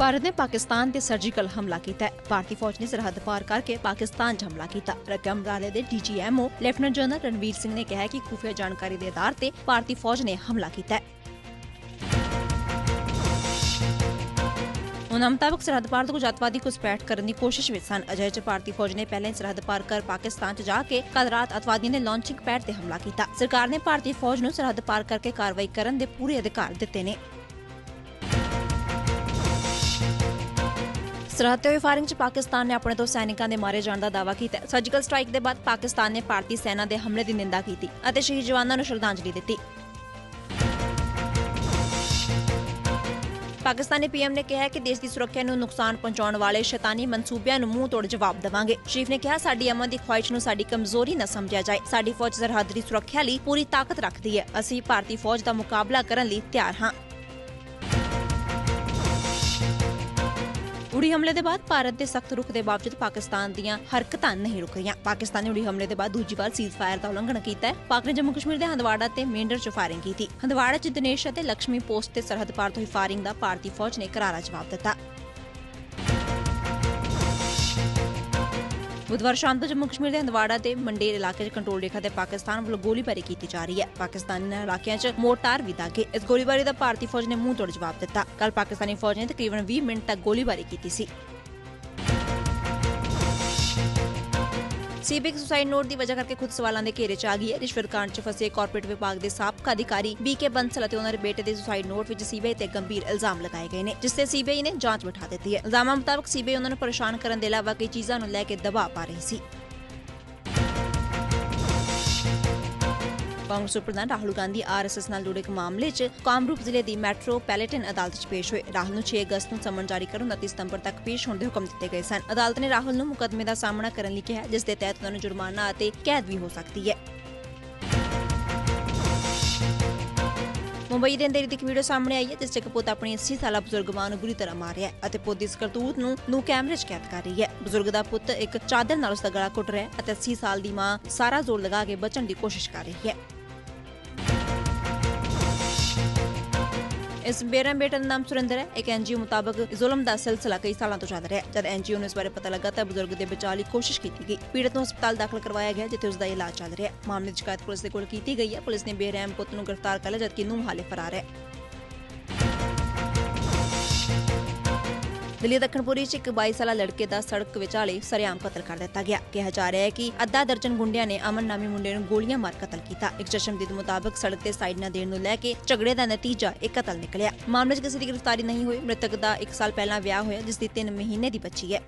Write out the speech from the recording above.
ਭਾਰਤ ਨੇ ਪਾਕਿਸਤਾਨ ਤੇ ਸਰਜੀਕਲ ਹਮਲਾ ਕੀਤਾ ਹੈ। ਭਾਰਤੀ ਫੌਜ ਨੇ ਸਰਹੱਦ ਪਾਰ ਕਰਕੇ ਪਾਕਿਸਤਾਨ 'ਚ ਹਮਲਾ ਕੀਤਾ। ਰੱਖਿਆ ਮੰਤਰਾਲੇ ਦੇ DGMO lieutenant general Ranvir Singh ਨੇ ਕਿਹਾ ਕਿ ਖੁਫੀਆ ਜਾਣਕਾਰੀ ਦੇ ਆਧਾਰ ਤੇ ਭਾਰਤੀ ਫੌਜ ਨੇ ਹਮਲਾ ਕੀਤਾ ਹੈ। ਉਹਨਾਂ ਮੁਤਾਬਕ ਸਰਹੱਦ ਪਾਰ ਤੋਂ ਕੁਝ ਅੱਤਵਾਦੀ ਘੁਸਪੈਠ ਕਰਨ ਦੀ ਕੋਸ਼ਿਸ਼ ਵਿੱਚ ਸਨ। ਅਜਿਹੇ ਚ ਭਾਰਤੀ ਫੌਜ ਨੇ ਪਹਿਲਾਂ ਸਰਹੱਦ ਪਾਰ ਕਰ ਪਾਕਿਸਤਾਨ 'ਚ ਜਾ ਕੇ ਕੱਲ ਰਾਤ ਅੱਤਵਾਦੀਆਂ ਨੇ ਲਾਂਚਿੰਗ ਪੈਡ ਤੇ ਹਮਲਾ ਕੀਤਾ। ਸਰਕਾਰ ਨੇ ਭਾਰਤੀ ਫੌਜ ਨੂੰ ਸਰਹੱਦ ਪਾਰ ਕਰਕੇ ਕਾਰਵਾਈ ਕਰਨ ਦੇ ਪੂਰੇ ਅਧਿਕਾਰ ਦਿੱਤੇ ਨੇ। ਸਰਹੱਦ ਤੇ ਹੋਈ ਫਾਇਰਿੰਗ 'ਚ ਪਾਕਿਸਤਾਨ ਨੇ ਆਪਣੇ ਤੋਂ ਸੈਨਿਕਾਂ ਦੇ ਮਾਰੇ ਜਾਣ ਦਾ ਦਾਅਵਾ ਕੀਤਾ। ਸਰਜੀਕਲ ਸਟ੍ਰਾਈਕ ਦੇ ਬਾਅਦ ਪਾਕਿਸਤਾਨ ਨੇ ਭਾਰਤੀ ਸੈਨਾ ਦੇ ਹਮਲੇ ਦੀ ਨਿੰਦਾ ਕੀਤੀ ਅਤੇ ਸ਼ਹੀਦ ਜਵਾਨਾਂ ਨੂੰ ਸ਼ਰਧਾਂਜਲੀ ਦਿੱਤੀ। ਪਾਕਿਸਤਾਨੀ ਪੀਐਮ ਨੇ ਕਿਹਾ ਕਿ ਦੇਸ਼ ਦੀ ਸੁਰੱਖਿਆ ਨੂੰ ਨੁਕਸਾਨ ਪਹੁੰਚਾਉਣ ਵਾਲੇ ਸ਼ੈਤਾਨੀ ਮਨਸੂਬਿਆਂ ਨੂੰ ਮੂੰਹ ਤੋੜ ਜਵਾਬ ਦੇਵਾਂਗੇ। ਸ਼ਰੀਫ ਨੇ ਕਿਹਾ, ਸਾਡੀ ਅਮਨ ਦੀ ਖੁਆਇਸ਼ ਨੂੰ ਸਾਡੀ ਕਮਜ਼ੋਰੀ ਨਾ ਸਮਝਿਆ ਜਾਏ। ਸਾਡੀ ਫੌਜ ਸਰਹੱਦ ਦੀ ਸੁਰੱਖਿਆ ਲਈ ਪੂਰੀ ਤਾਕਤ ਰੱਖਦੀ ਹੈ। ਅਸੀਂ ਭਾਰਤੀ ਫੌਜ ਦਾ ਮੁਕਾਬਲਾ ਕਰਨ ਲਈ ਤਿਆਰ ਹਾਂ। ਉੜੀ ਹਮਲੇ ਦੇ ਬਾਅਦ ਭਾਰਤ ਦੇ ਸਖਤ ਰੁਖ ਦੇ ਬਾਵਜੂਦ ਪਾਕਿਸਤਾਨ ਦੀਆਂ ਹਰਕਤਾਂ ਨਹੀਂ ਰੁਕ ਰਹੀਆਂ। ਪਾਕਿਸਤਾਨ ਨੇ ਉੜੀ ਹਮਲੇ ਦੇ ਬਾਅਦ ਦੂਜੀ ਵਾਰ ਸੀਜ਼ ਫਾਇਰ ਦਾ ਉਲੰਘਣ ਕੀਤਾ ਹੈ। ਪਾਕ ਨੇ ਜੰਮੂ ਕਸ਼ਮੀਰ ਦੇ ਹੰਦਵਾੜਾ ਤੇ ਮੇਂਡਰ 'ਚ ਫਾਇਰਿੰਗ ਕੀਤੀ। ਹੰਦਵਾੜਾ 'ਚ ਦਿਨੇਸ਼ ਅਤੇ ਲక్ష్ਮੀ ਪੋਸਟ ਤੇ ਸਰਹੱਦ ਪਾਰ ਤੋਂ ਹੋਈ ਫਾਇਰਿੰਗ ਦਾ ਭਾਰਤੀ ਫੌਜ ਨੇ ਕਰਾਰਾ ਜਵਾਬ ਦਿੱਤਾ। ਬੁੱਧਵਾਰ ਸ਼ਾਮ ਤੋਂ ਜੰਮੂ ਕਸ਼ਮੀਰ ਦੇ ਹੰਦਵਾੜਾ ਤੇ ਮੰਡੇਰ ਇਲਾਕੇ 'ਚ ਕੰਟਰੋਲ ਰੇਖਾ ਤੇ ਪਾਕਿਸਤਾਨ ਵੱਲੋਂ ਗੋਲੀਬਾਰੀ ਕੀਤੀ ਜਾ ਰਹੀ ਹੈ। ਪਾਕਿਸਤਾਨੀ ਇਲਾਕਿਆਂ 'ਚ ਮੋਰਟਾਰ ਵੀ ਦਾਗੇ। ਇਸ ਗੋਲੀਬਾਰੀ ਦਾ ਭਾਰਤੀ ਫੌਜ ਨੇ ਮੂੰਹ ਤੋੜ ਜਵਾਬ ਦਿੱਤਾ। ਕੱਲ ਪਾਕਿਸਤਾਨੀ ਫੌਜ ਨੇ ਤਕਰੀਬਨ 20 ਮਿੰਟ ਤੱਕ ਗੋਲੀਬਾਰੀ ਕੀਤੀ ਸੀ। ਸੀਬੀਆਈ ਸੁਸਾਈਡ ਨੋਟ ਦੀ ਵਜ੍ਹਾ ਕਰਕੇ ਖੁਦ ਸਵਾਲਾਂ ਦੇ ਘੇਰੇ 'ਚ ਆ ਗਈ ਹੈ। ਰਿਸ਼ਵਤ ਕਾਂਡ 'ਚ ਫਸੇ ਕਾਰਪੋਰੇਟ ਵਿਭਾਗ ਦੇ ਸਾਬਕਾ ਅਧਿਕਾਰੀ ਬੀਕੇ ਬੰਸਲ ਅਤੇ ਉਹਨਾਂ ਦੇ ਬੇਟੇ ਦੇ ਸੁਸਾਈਡ ਨੋਟ ਵਿੱਚ ਸੀਬੀਆਈ ਤੇ ਗੰਭੀਰ ਇਲਜ਼ਾਮ ਲਗਾਏ ਗਏ ਨੇ, ਜਿਸ ਤੇ ਸੀਬੀਆਈ ਨੇ ਜਾਂਚ ਬਿਠਾ ਦਿੱਤੀ ਹੈ। ਇਲਜ਼ਾਮਾਂ ਮੁਤਾਬਕ ਸੀਬੀਆਈ ਉਹਨਾਂ ਨੂੰ ਪਰੇਸ਼ਾਨ ਕਰਨ ਦੇ ਇਲਾਵਾ ਕਈ ਚੀਜ਼ਾਂ ਨੂੰ ਲੈ ਕੇ ਦਬਾਅ ਪਾ ਰਹੀ ਸੀ। ਕਾਂਗਰਸ ਪ੍ਰਧਾਨ ਰਾਹੁਲ ਗਾਂਧੀ ਆਰਐਸਐਸ ਨਾਲ ਜੁੜੇ ਇੱਕ ਮਾਮਲੇ 'ਚ ਕਾਮਰੂਪ ਜ਼ਿਲ੍ਹੇ ਦੀ ਮੈਟਰੋ ਪੈਲੇਟਨ ਅਦਾਲਤ 'ਚ ਪੇਸ਼ ਹੋਏ। ਰਾਹੁਲ ਨੂੰ 6 ਅਗਸਤ ਨੂੰ ਸਮਨ ਜਾਰੀ ਕਰਨ 29 ਸਤੰਬਰ ਤੱਕ ਪੇਸ਼ ਹੋਣ ਦੇ ਹੁਕਮ ਦਿੱਤੇ ਗਏ ਸਨ। ਅਦਾਲਤ ਨੇ ਰਾਹੁਲ ਨੂੰ ਮੁਕੱਦਮੇ ਦਾ ਸਾਹਮਣਾ ਕਰਨ ਲਈ ਕਿਹਾ, ਜਿਸ ਦੇ ਤਹਿਤ ਉਹਨਾਂ ਨੂੰ ਜੁਰਮਾਨਾ ਅਤੇ ਕੈਦ ਵੀ ਹੋ ਸਕਦੀ ਹੈ। ਮੁੰਬਈ ਦੇ ਅੰਦਰ ਇੱਕ ਵੀਡੀਓ ਸਾਹਮਣੇ ਆਈ ਹੈ, ਜਿਸ 'ਚ ਇੱਕ ਪੁੱਤ ਆਪਣੀ 80 ਸਾਲਾ ਬਜ਼ੁਰਗ ਮਾਂ ਨੂੰ ਬੁਰੀ ਤਰ੍ਹਾਂ ਮਾਰਿਆ ਹੈ ਅਤੇ ਪੁੱਤ ਦੀ ਇਸ ਕਰਤੂਤ ਨੂੰ ਨੂੰ ਕੈਮਰੇ 'ਚ ਕੈਦ ਕਰ ਰਹੀ ਹੈ। ਬਜ਼ੁਰਗ ਦਾ ਪੁੱਤ ਇੱਕ ਚਾਦਰ ਨਾਲ ਉਸ ਦਾ ਗਲਾ ਘੁੱਟ ਰਿਹਾ ਹੈ ਅਤੇ 80 ਸਾਲ ਦੀ ਮਾਂ ਸਾਰਾ ਜ਼ੋਰ ਲਗਾ ਕੇ ਬਚਣ ਦੀ ਕੋਸ਼ਿਸ਼ ਕਰ ਰਹੀ ਹੈ। ਇਸ ਬੇਰਮ ਬੇਟਾ ਦਾ ਨਾਮ ਸੁਰਿੰਦਰ ਹੈ। ਇੱਕ ਐਨਜੀਓ ਮੁਤਾਬਕ ਜ਼ੁਲਮ ਦਾ ਸਿਲਸਿਲਾ ਕਈ ਸਾਲਾਂ ਤੋਂ ਚੱਲ ਰਿਹਾ ਹੈ। ਜਦ ਐਨਜੀਓ ਨੂੰ ਇਸ ਬਾਰੇ ਪਤਾ ਲੱਗਾ ਤਾਂ ਬਜ਼ੁਰਗ ਦੇ ਬਚਾਅ ਲਈ ਕੋਸ਼ਿਸ਼ ਕੀਤੀ ਗਈ। ਪੀੜਤ ਨੂੰ ਹਸਪਤਾਲ ਦਾਖਲ ਕਰਵਾਇਆ ਗਿਆ, ਜਿੱਥੇ ਉਸ ਦਾ ਇਲਾਜ ਚੱਲ ਰਿਹਾ ਹੈ। ਮਾਮਲੇ ਦੀ ਸ਼ਿਕਾਇਤ ਪੁਲਿਸ ਦੇ ਕੋਲ ਕੀਤੀ ਗਈ ਹੈ। ਪੁਲਿਸ ਨੇ ਬੇਰਹਿਮ ਪੁੱਤ ਨੂੰ ਗ੍ਰਿਫਤਾਰ ਕਰ ਲਿਆ, ਜਦਕਿ ਨੂੰ ਹਾਲੇ ਫਰਾਰ ਹੈ। ਦਿੱਲੀ ਦੱਖਣਪੁਰੀ 'ਚ ਇੱਕ 22 ਸਾਲਾ ਲੜਕੇ ਦਾ ਸੜਕ ਵਿਚਾਲੇ ਸਰਿਆਮ ਕਤਲ ਕਰ ਦਿੱਤਾ ਗਿਆ। ਕਿਹਾ ਜਾ ਰਿਹਾ ਹੈ ਕਿ ਅੱਧਾ ਦਰਜਨ ਗੁੰਡਿਆਂ ਨੇ ਅਮਨ ਨਾਮੀ ਮੁੰਡੇ ਨੂੰ ਗੋਲੀਆਂ ਮਾਰ ਕਤਲ ਕੀਤਾ। ਇੱਕ ਚਸ਼ਮਦੀਦ ਮੁਤਾਬਕ ਸੜਕ ਤੇ ਸਾਈਡ ਨਾ ਦੇਣ ਨੂੰ ਲੈ ਕੇ ਝਗੜੇ ਦਾ ਨਤੀਜਾ ਇੱਕ ਕਤਲ ਨਿਕਲਿਆ। ਮਾਮਲੇ 'ਚ ਕਿਸੇ ਦੀ ਗ੍ਰਿਫਤਾਰੀ ਨਹੀਂ ਹੋਈ। ਮ੍ਰਿਤਕ ਦਾ 1 ਸਾਲ ਪਹਿਲਾਂ ਵਿਆਹ ਹੋਇਆ, ਜਿਸ ਦੀ 3 ਮਹੀਨੇ ਦੀ ਬੱਚੀ ਹੈ।